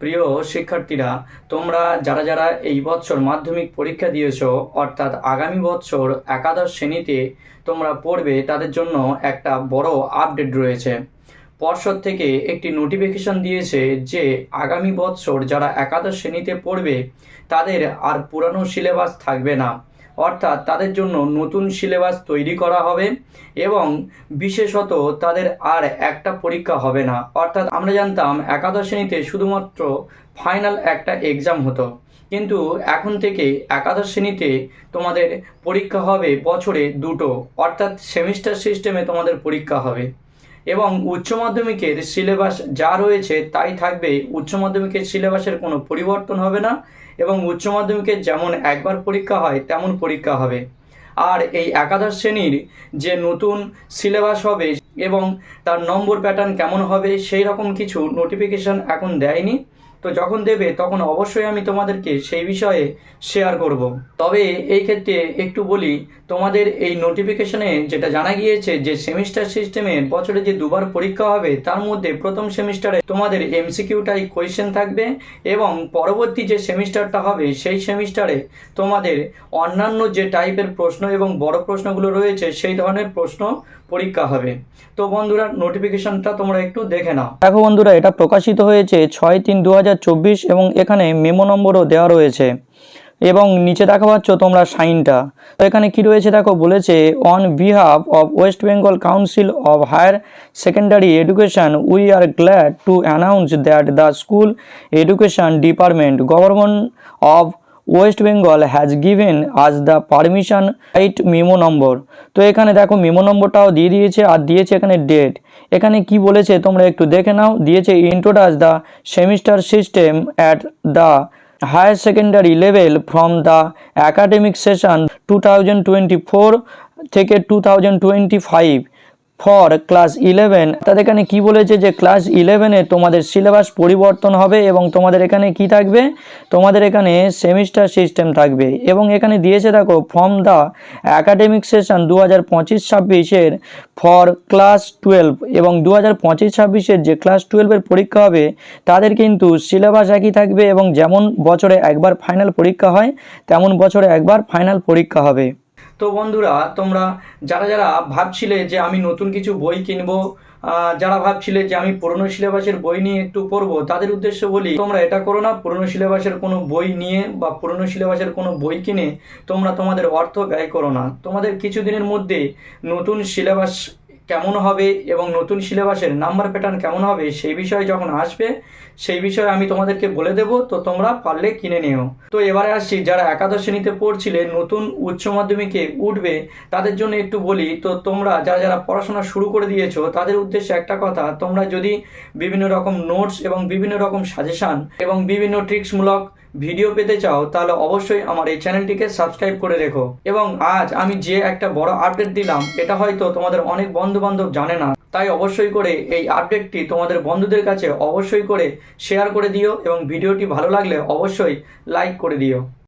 প্রিয় শিক্ষার্থীরা, তোমরা যারা যারা এই বছর মাধ্যমিক পরীক্ষা দিয়েছ, অর্থাৎ আগামী বছর একাদশ শ্রেণীতে তোমরা পড়বে, তাদের জন্য একটা বড় আপডেট রয়েছে। পর্ষদ থেকে একটি নোটিফিকেশন দিয়েছে যে, আগামী বছর যারা একাদশ শ্রেণীতে পড়বে, তাদের আর পুরানো সিলেবাস থাকবে না। অর্থাৎ তাদের জন্য নতুন সিলেবাস তৈরি করা হবে এবং বিশেষত তাদের আর একটা পরীক্ষা হবে না। অর্থাৎ আমরা জানতাম একাদশ শ্রেণীতে শুধুমাত্র ফাইনাল একটা এক্সাম হতো। কিন্তু এখন থেকে একাদশ শ্রেণীতে তোমাদের পরীক্ষা হবে বছরে দুটো। অর্থাৎ সেমিস্টার সিস্টেমে তোমাদের পরীক্ষা হবে। এবং উচ্চ মাধ্যমিকের সিলেবাস যা রয়েছে তাই থাকবে। উচ্চ মাধ্যমিকের সিলেবাসের কোনো পরিবর্তন হবে না এবং উচ্চ মাধ্যমিকের যেমন একবার পরীক্ষা হয়, তেমন পরীক্ষা হবে। আর এই একাদশ শ্রেণির যে নতুন সিলেবাস হবে এবং তার নম্বর প্যাটার্ন কেমন হবে, সেই রকম কিছু নোটিফিকেশন এখন দেয়নি। তো যখন দেবে, তখন অবশ্যই আমি তোমাদেরকে সেই বিষয়ে শেয়ার করব। তবে এই ক্ষেত্রে একটু বলি তোমাদের এই নোটিফিকেশনে যেটা জানা গিয়েছে যে সেমিস্টার সিস্টেমে বছরে যে দুবার পরীক্ষা হবে, তার মধ্যে প্রথম সেমিস্টারে তোমাদের এমসিকিউটাই কোয়েশ্চেন থাকবে এবং পরবর্তী যে সেমিস্টারটা হবে, সেই সেমিস্টারে তোমাদের অন্যান্য যে টাইপের প্রশ্ন এবং বড় প্রশ্নগুলো রয়েছে, সেই ধরনের প্রশ্ন পরীক্ষা হবে। তো বন্ধুরা নোটিফিকেশনটা তোমরা একটু দেখে নাও। দেখো বন্ধুরা, এটা প্রকাশিত হয়েছে ছয় তিন দু এবং এখানে মেমো নম্বরও দেওয়া রয়েছে। এবং নিচে দেখা পাচ্ছ তোমরা সাইনটা। তো এখানে কি রয়েছে দেখো, বলেছে on behalf of West Bengal council of higher secondary education we are glad to announce that the school education department government of West Bengal has given us the permission right memo number তো এখানে দেখো memo নম্বরটাও দিয়ে দিয়েছে আর দিয়েছে এখানে date এখানে কি বলেছে তোমরা একটু দেখে নাও। দিয়েছে introduce the semester system at the higher secondary level from the academic session two থেকে two thousand four, class eleven. তাদের এখানে কি বলেছে যে, ক্লাস ইলেভেনে তোমাদের সিলেবাস পরিবর্তন হবে এবং তোমাদের এখানে কি থাকবে? তোমাদের এখানে সেমিস্টার সিস্টেম থাকবে। এবং এখানে দিয়েছে দেখো ফ্রম দ্য অ্যাকাডেমিক সেশন দু হাজার পঁচিশ ছাব্বিশের ফর ক্লাস টুয়েলভ এবং দু হাজার পঁচিশ ছাব্বিশের যে ক্লাস টুয়েলভের পরীক্ষা হবে, তাদের কিন্তু সিলেবাস একই থাকবে এবং যেমন বছরে একবার ফাইনাল পরীক্ষা হয়, তেমন বছরে একবার ফাইনাল পরীক্ষা হবে। তো বন্ধুরা, তোমরা যারা যারা ভাবছিলে যে আমি নতুন কিছু বই কিনবো যারা ভাবছিলে যে আমি পুরনো সিলেবাসের বই নিয়ে একটু পড়ব, তাদের উদ্দেশ্য বলি, তোমরা এটা করো না, পুরনো সিলেবাসের কোনো বই নিয়ে বা পুরনো সিলেবাসের কোনো বই কিনে তোমরা তোমাদের অর্থ ব্যয় করো না। তোমাদের কিছুদিনের মধ্যে নতুন সিলেবাস কেমন হবে এবং নতুন সিলেবাসের নাম্বার প্যাটার্ন কেমন হবে সেই বিষয়ে যখন আসবে, সেই বিষয়ে আমি তোমাদেরকে বলে দেব, তো তোমরা পারলে কিনে নিও। তো এবারে আসছি, যারা একাদশ শ্রেণীতে পড়ছিলে, নতুন উচ্চ মাধ্যমিকে উঠবে, তাদের জন্য একটু বলি, তো তোমরা যারা যারা পড়াশোনা শুরু করে দিয়েছ, তাদের উদ্দেশ্যে একটা কথা, তোমরা যদি বিভিন্ন রকম নোটস এবং বিভিন্ন রকম সাজেশান এবং বিভিন্ন ট্রিক্সমূলক ভিডিও পেতে চাও, তাহলে অবশ্যই আমার এই চ্যানেলটিকে সাবস্ক্রাইব করে রেখো। এবং আজ আমি যে একটা বড় আপডেট দিলাম, এটা হয়তো তোমাদের অনেক বন্ধু বান্ধব জানে না। তাই অবশ্যই করে এই আপডেটটি তোমাদের বন্ধুদের কাছে অবশ্যই করে শেয়ার করে দিও এবং ভিডিওটি ভালো লাগলে অবশ্যই লাইক করে দিও।